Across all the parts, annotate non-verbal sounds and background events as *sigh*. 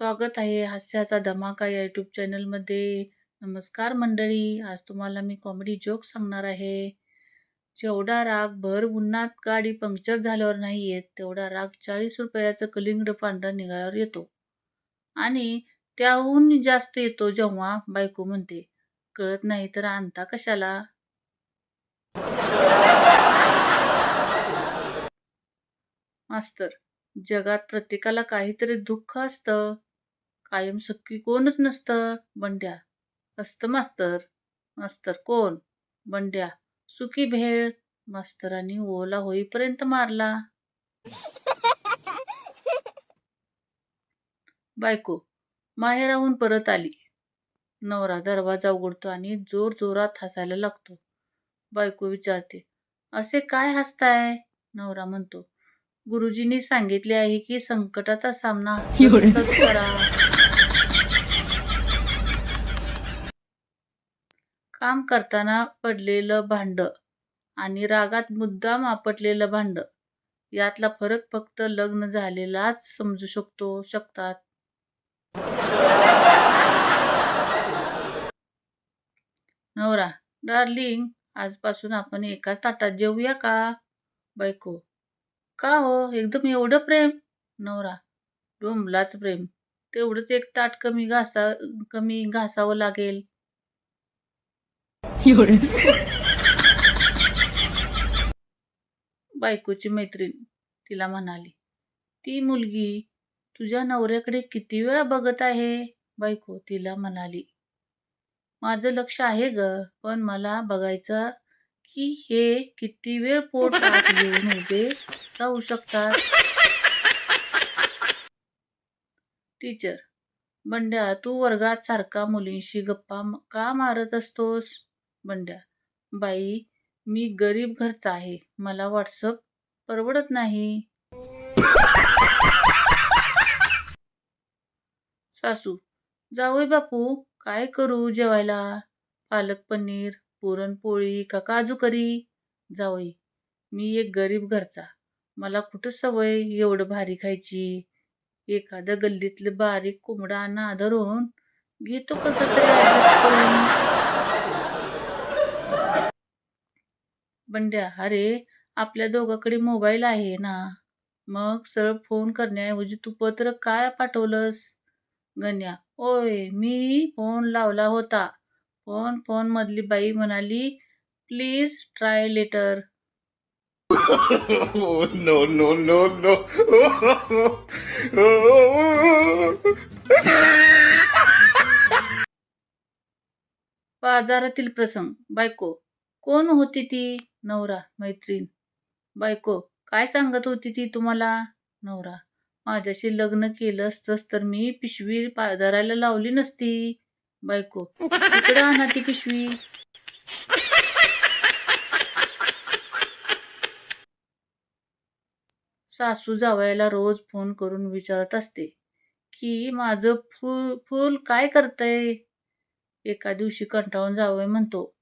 स्वागत आहे हास्याचा धमाका या यूट्यूब चॅनलमध्ये. नमस्कार मंडळी आज तुम्हाला मी कॉमेडी जोक सांगणार आहे. जेवढा राग भर उन्हात गाडी पंक्चर झाल्यावर नाही येत तेवढा राग चाळीस रुपयाचं कलिंगड पांढरा निघाल्यावर येतो. आणि त्याहून जास्त येतो जेव्हा बायको म्हणते कळत नाही तर आणता कशाला? मास्तर जगात प्रत्येकाला काहीतरी दुःख असतं. कायम सुखी कोणच नसतं? बंड्या. असतं मास्तर. मास्तर कोण? बंड्या. सुखी भेळ. मास्तरांनी ओला होईपर्यंत मारला. बायको माहेराहून परत आली. नवरा दरवाजा उघडतो आणि जोर जोरात हसायला लागतो. बायको विचारते असे काय हसताय? नवरा म्हणतो गुरुजींनी सांगितले आहे की संकटाचा सामना करा. काम करताना पडलेलं भांड आणि रागात मुद्दाम आपटलेलं भांड यातला फरक फक्त लग्न झालेलाच समजू शकतो शकतात. नवरा डार्लिंग आजपासून आपण एकाच ताटात जेवूया का? बायको का हो? एकदम एवढं प्रेम? नवरा डोंबलाच प्रेम. तेवढंच एक ताट कमी घासा कमी घासावं लागेल. बायकोची मैत्रीण तिला म्हणाली ती मुलगी तुझ्या नवऱ्याकडे किती वेळा बघत आहे? बायको तिला म्हणाली माझं लक्ष आहे ग पण मला बघायचं की हे किती वेळ पोट घेऊन उभे राहू शकतात. टीचर बंड्या तू वर्गात सारखा मुलींशी गप्पा का मारत असतोस? बंड्या बाई मी गरीब घरचा आहे. मला व्हॉट्सअप परवडत नाही. सासू जावई बापू काय करू जेवायला? पालक पनीर पुरणपोळी का काजू करी? जावई मी एक गरीब घरचा. मला कुठं सवय एवढं भारी खायची? एखादं गल्लीतलं बारीक कोंबडा नादरून घेतो कसं तरी adjust करून बंड्या अरे आपल्या दोघांकडे मोबाईल आहे ना? मग सरळ फोन करण्याऐवजी तू पत्र काय पाठवलंस? गण्या ओय मी फोन लावला होता. फोन फोन मधली बाई म्हणाली please try later. *laughs* No, no, no, no. बाजारातील प्रसंग बायको. कोण होती ती? नवरा मैत्रीण. बायको काय सांगत होती ती तुम्हाला? नवरा. माझ्याशी लग्न केलं असतंच तर मी पिशवी धरायला लावली नसती. बायको इकडे आणा ती पिशवी. सासू जावयाला रोज फोन करून विचारत असते की माझं फूल फूल काय करतंय? एका दिवशी कंटाळून जावय म्हणतो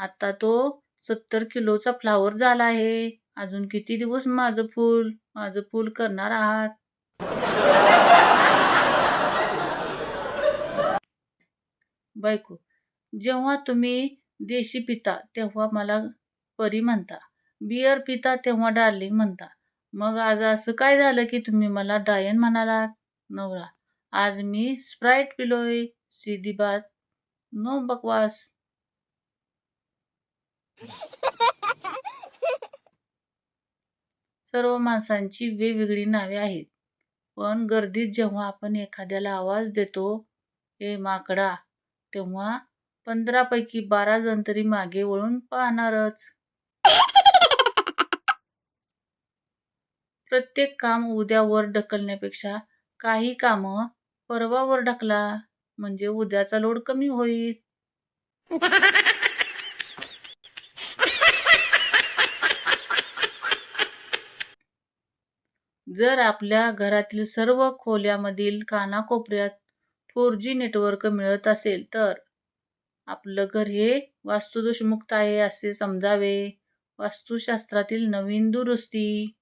आता तो सत्तर किलोचा फ्लावर झाला आहे. अजून किती दिवस माझं फूल माझं फूल करणार आहात? बायको जेव्हा तुम्ही देशी पिता तेव्हा मला परी म्हणता. बियर पिता तेव्हा डार्लिंग म्हणता. मग आज असं काय झालं की तुम्ही मला डायन म्हणालात? नवरा आज मी स्प्राईट पिलोय. सीधी बात नो बकवास. सर्व माणसांची वेगवेगळी नावे आहेत. पण गर्दीत जेव्हा आपण एखाद्याला आवाज देतो ए माकडा तेव्हा पंधरापैकी बारा जण तरी मागे वळून पाहणारच. प्रत्येक काम उद्यावर ढकलण्यापेक्षा काही कामं परवावर ढकला म्हणजे उद्याचा लोड कमी होईल. जर आपल्या घरातील सर्व खोल्यामधील कानाकोपऱ्यात फोर जी नेटवर्क मिळत असेल तर आपलं घर हे वास्तुदोषमुक्त आहे असे समजावे. वास्तुशास्त्रातील नवीन दुरुस्ती.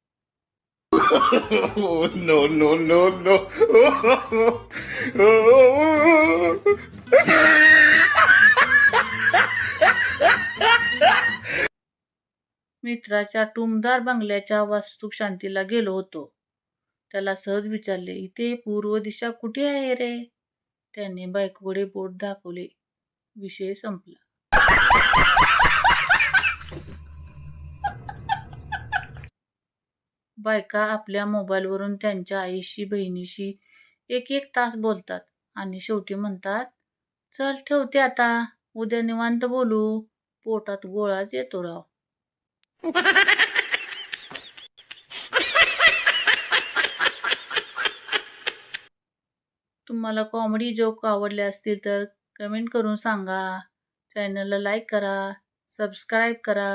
*laughs* No, no, no, no. मित्राच्या टुमदार बंगल्याच्या वास्तुशांतीला गेलो होतो. त्याला सहज विचारले इथे पूर्व दिशा कुठे आहे रे? त्याने बायकोकडे बोट दाखवले. विषय संपला. बायका आपल्या मोबाईलवरून त्यांच्या आईशी बहिणीशी एक एक तास बोलतात आणि शेवटी म्हणतात चल ठेवते आता. उद्या निवांत बोलू. पोटात गोळाच येतो राव. तुम्हाला कॉमेडी जोक आवडले असतील तर कमेंट करून सांगा. चॅनलला लाईक करा. सबस्क्राईब करा.